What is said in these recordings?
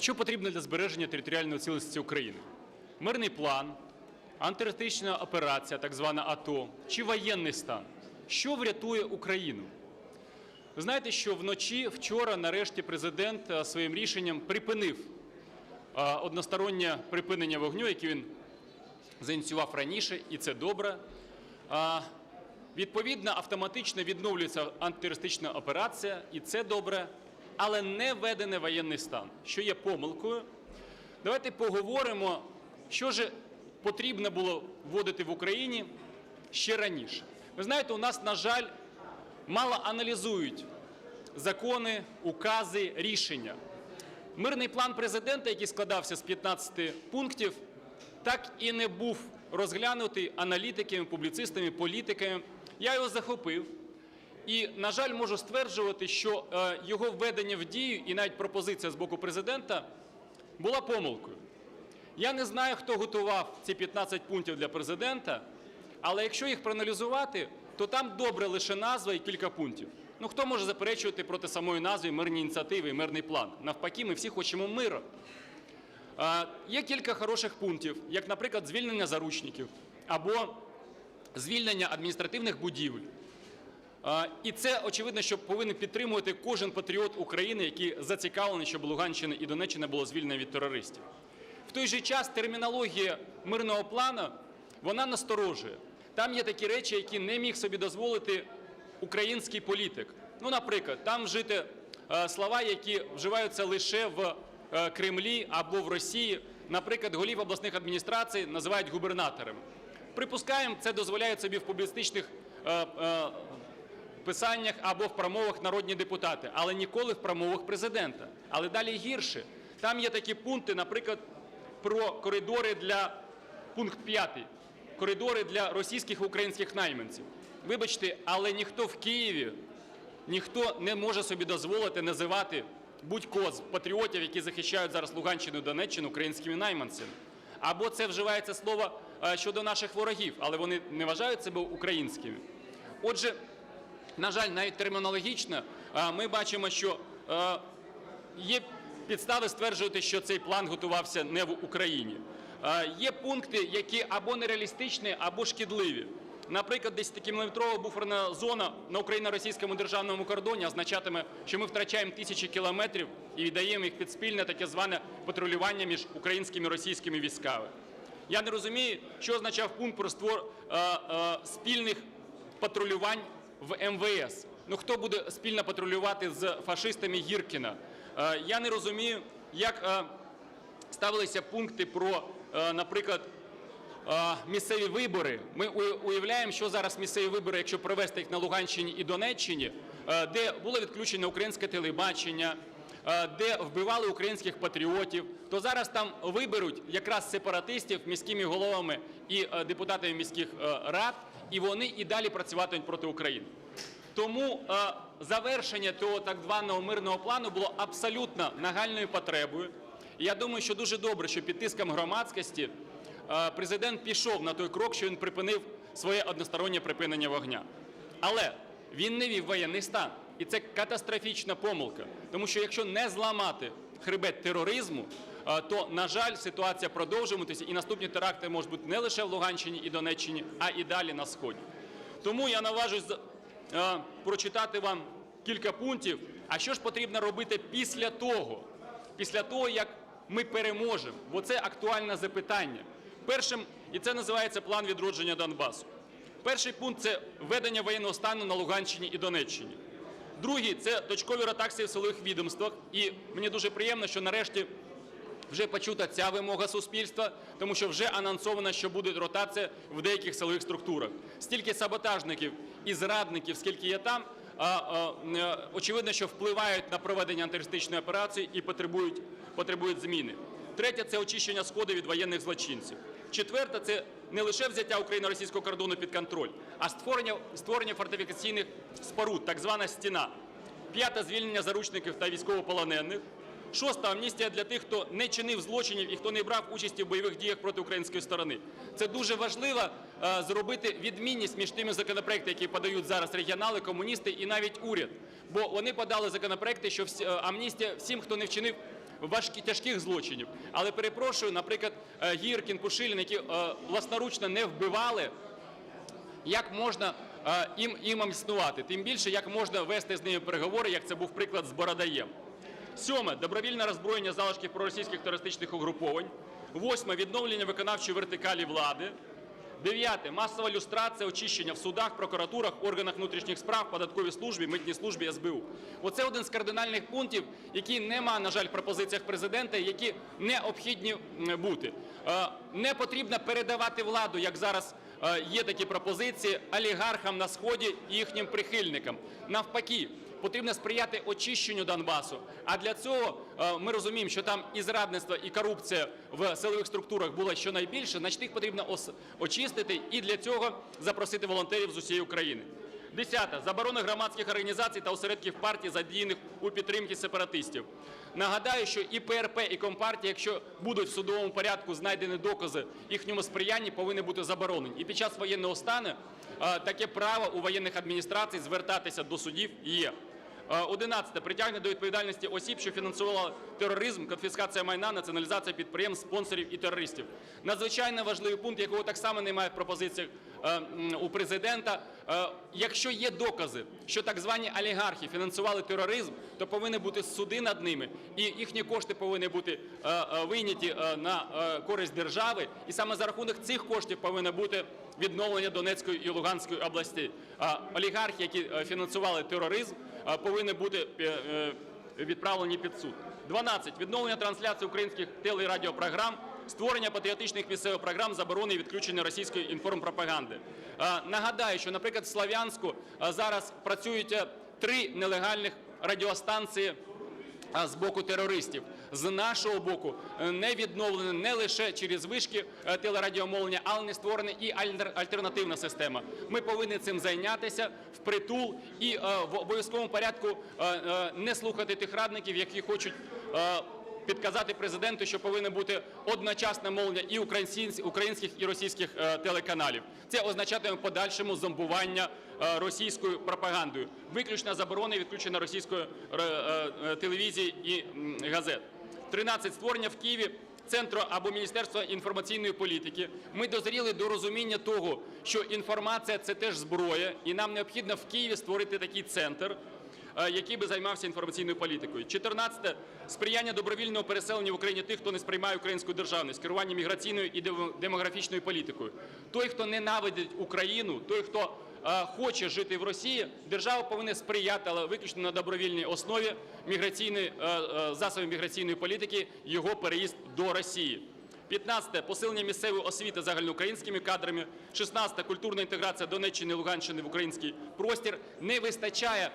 Що потрібно для збереження територіальної цілісності України? Мирний план, антитерористична операція, так звана АТО, чи воєнний стан? Що врятує Україну? Ви знаєте, що вночі вчора, нарешті, президент е, своїм рішенням припинив е, одностороннє припинення вогню, яке він зініціював раніше, і це добре. Відповідно, автоматично відновлюється антитерористична операція, і це добре, але не введений воєнний стан, що є помилкою. Давайте поговоримо, що ж потрібно було вводити в Україні ще раніше. Ви знаєте, у нас, на жаль, мало аналізують закони, укази, рішення. Мирний план президента, який складався з 15 пунктів, так і не був розглянутий аналітиками, публіцистами, політиками. Я його захопив. І, на жаль, можу стверджувати, що е, його введення в дію і навіть пропозиція з боку президента була помилкою. Я не знаю, хто готував ці 15 пунктів для президента, але якщо їх проаналізувати, то там добре лише назва і кілька пунктів. Ну хто може заперечувати проти самої назви мирні ініціативи і мирний план? Навпаки, ми всі хочемо миру. Е, Є кілька хороших пунктів, як, наприклад, звільнення заручників або звільнення адміністративних будівель. І це очевидно, що повинен підтримувати кожен патріот України, який зацікавлений, щоб Луганщина і Донеччина було звільнено від терористів. В той же час термінологія мирного плану вона насторожує. Там є такі речі, які не міг собі дозволити український політик. Ну, наприклад, там вжити е, слова, які вживаються лише в е, Кремлі або в Росії. Наприклад, голів обласних адміністрацій називають губернаторами. Припускаємо, це дозволяє собі в публістичних е, писаннях або в промовах народні депутати, але ніколи в промовах президента. Але далі гірше. Там є такі пункти, наприклад, про коридори для пункт 5, коридори для російських українських найманців. Вибачте, але ніхто в Києві, ніхто не може собі дозволити називати будь-кого з патріотів, які захищають зараз Луганщину і Донеччину українськими найманцями. Або це вживається слово е, щодо наших ворогів, але вони не вважають себе українськими. Отже, на жаль, навіть термінологічно ми бачимо, що є підстави стверджувати, що цей план готувався не в Україні. Є пункти, які або нереалістичні, або шкідливі. Наприклад, 10-кілометрова буферна зона на україно-російському державному кордоні означатиме, що ми втрачаємо тисячі кілометрів і віддаємо їх під спільне таке зване патрулювання між українськими і російськими військами. Я не розумію, що означав пункт про створ спільних патрулювань в МВС. Ну хто буде спільно патрулювати з фашистами Гіркіна? Е, Я не розумію, як е, ставилися пункти про, е, наприклад, місцеві вибори. Ми уявляємо, що зараз місцеві вибори, якщо провести їх на Луганщині і Донеччині, де було відключено українське телебачення, де вбивали українських патріотів, то зараз там виберуть якраз сепаратистів міськими головами і е, депутатами міських е, рад, і вони і далі працюватимуть проти України. Тому е, завершення того так званого мирного плану було абсолютно нагальною потребою. Я думаю, що дуже добре, що під тиском громадськості е, президент пішов на той крок, що він припинив своє одностороннє припинення вогня. Але він не вів воєнний стан. І це катастрофічна помилка. Тому що якщо не зламати хребет тероризму, то, на жаль, ситуація продовжуватиметься, і наступні теракти можуть бути не лише в Луганщині і Донеччині, а і далі на Сході. Тому я наважусь прочитати вам кілька пунктів. А що ж потрібно робити після того? Після того, як ми переможемо, бо це актуальне запитання. Першим, і це називається план відродження Донбасу. Перший пункт це введення воєнного стану на Луганщині і Донеччині. Другий це точкові ротації в силових відомствах. І мені дуже приємно, що нарешті вже почута ця вимога суспільства, тому що вже анонсовано, що буде ротація в деяких силових структурах. Стільки саботажників і зрадників, скільки є там, е, очевидно, що впливають на проведення антитерористичної операції і потребують, потребують зміни. Третє це очищення сходу від воєнних злочинців. Четверте це не лише взяття україно-російського кордону під контроль, а створення, створення фортифікаційних споруд, так звана стіна. П'яте звільнення заручників та військовополонених. Шоста амністія для тих, хто не чинив злочинів і хто не брав участі в бойових діях проти української сторони. Це дуже важливо е, зробити відмінність між тими законопроектами, які подають зараз регіонали, комуністи і навіть уряд. Бо вони подали законопроекти, що всі- е, амністія всім, хто не вчинив важкі тяжких злочинів. Але перепрошую, наприклад, е, Гіркін, Пушилін, які е, власноручно не вбивали, як можна е, їм, їм існувати? Тим більше, як можна вести з ними переговори, як це був приклад з Бородаєм. Сьоме добровільне роззброєння залишків проросійських терористичних угруповань. Восьме відновлення виконавчої вертикалі влади. Дев'яте масова люстрація, очищення в судах, прокуратурах, органах внутрішніх справ, податковій службі, митній службі, СБУ. Оце один з кардинальних пунктів, які нема, на жаль, в пропозиціях президента, які необхідні бути. Е, Не потрібно передавати владу, як зараз є такі пропозиції, олігархам на сході і їхнім прихильникам. Навпаки. Потрібно сприяти очищенню Донбасу. А для цього е, ми розуміємо, що там і зрадництво, і корупція в силових структурах була щонайбільше, значить їх потрібно очистити і для цього запросити волонтерів з усієї України. Десяте. Заборона громадських організацій та осередків партій, задіяних у підтримці сепаратистів. Нагадаю, що і ПРП, і Компартія, якщо будуть в судовому порядку знайдені докази їхньому сприянні, повинні бути заборонені. І під час воєнного стану е, таке право у воєнних адміністрацій звертатися до судів є. Е, 11. Притягнення до відповідальності осіб, що фінансували тероризм, конфіскація майна, націоналізація підприємств, спонсорів і терористів. Надзвичайно важливий пункт, якого так само немає в пропозиціях е, у президента. Е, Якщо є докази, що так звані олігархи фінансували тероризм, то повинні бути суди над ними, і їхні кошти повинні бути е, е, вийняті е, на е, користь держави. І саме за рахунок цих коштів повинно бути відновлення Донецької і Луганської областей. Олігархи, які е, фінансували тероризм, е, повинні бути е, е, відправлені під суд. 12. Відновлення трансляції українських теле- створення патріотичних місцевих програм, заборони і відключення російської інформпропаганди. Е, Нагадаю, що, наприклад, в Слов'янську е, зараз працюють е, три нелегальних радіостанції з боку терористів. З нашого боку не відновлено не лише через вишки телерадіомовлення, але не створена і альтер- альтернативна система. Ми повинні цим зайнятися впритул і е, в обов'язковому порядку не слухати тих радників, які хочуть. Підказати президенту, що повинно бути одночасне мовлення і українських, і російських е, телеканалів. Це означатиме подальшому зомбування е, російською пропагандою, виключно заборони відключення російської е, телевізії і газет. 13. Створення в Києві центру або Міністерства інформаційної політики. Ми дозріли до розуміння того, що інформація це теж зброя, і нам необхідно в Києві створити такий центр який би займався інформаційною політикою. 14. Сприяння добровільного переселення в Україні тих, хто не сприймає українську державність, керування міграційною і демо- демографічною політикою. Той, хто ненавидить Україну, той, хто е, хоче жити в Росії, держава повинна сприяти, але виключно на добровільній основі міграційної е, е, засобів міграційної політики його переїзд до Росії. 15. Посилення місцевої освіти загальноукраїнськими кадрами. 16. Культурна інтеграція Донеччини і Луганщини в український простір. Не вистачає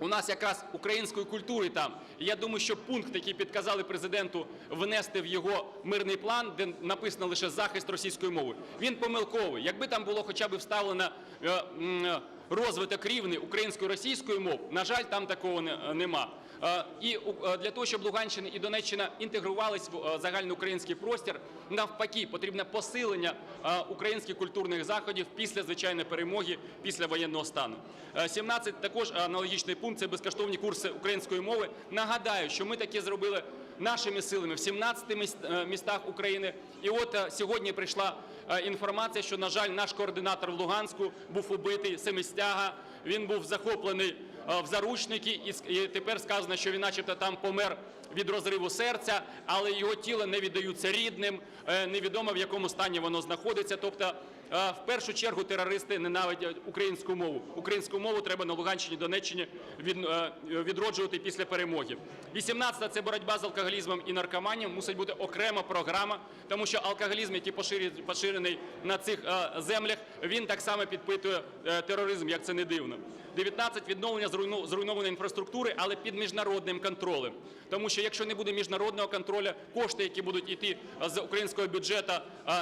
у нас якраз української культури там. Я думаю, що пункт, який підказали президенту внести в його мирний план, де написано лише захист російської мови, він помилковий. Якби там було хоча б вставлено е, е, розвиток рівний української-російської мов, на жаль, там такого не- нема. Е, І е, для того, щоб Луганщина і Донеччина інтегрувались в е, загальноукраїнський простір, навпаки, потрібне посилення українських культурних заходів після звичайної перемоги, після воєнного стану. Е, 17 також аналогічний пункт це безкоштовні курси української мови. Нагадаю, що ми таке зробили нашими силами в 17 міс- е, містах України. І от сьогодні прийшла інформація, що, на жаль, наш координатор в Луганську був убитий семистяга. Він був захоплений в заручники, і тепер сказано, що він, начебто, там помер від розриву серця, але його тіло не віддаються рідним. е, Невідомо в якому стані воно знаходиться. Тобто, е, в першу чергу терористи ненавидять українську мову. Українську мову треба на Луганщині, Донеччині е, відроджувати після перемоги. 18 – це боротьба з алкоголізмом і наркоманією. Мусить бути окрема програма, тому що алкоголізм, який поширений на цих е, землях, він так само підпитує е, тероризм, як це не дивно. 19 – відновлення зруйнованої інфраструктури, але під міжнародним контролем. Тому що якщо не буде міжнародного контролю, кошти, які будуть йти з українського бюджету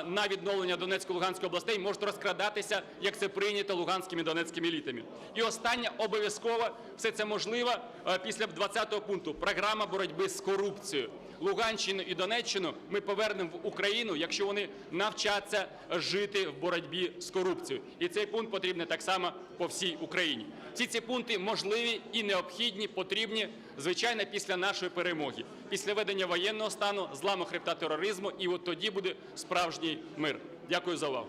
на відновлення Донецької Луганської областей, можуть розкрадатися, як це прийнято луганськими і донецькими елітами. І останнє обов'язково все це можливо е, після 20-го пункту програма боротьби з корупцією. Луганщину і Донеччину ми повернемо в Україну, якщо вони навчаться жити в боротьбі з корупцією. І цей пункт потрібен так само по всій Україні. Всі ці пункти можливі і необхідні, потрібні, звичайно, після нашої перемоги, після ведення воєнного стану, зламу хребта тероризму, і от тоді буде справжній мир. Дякую за увагу.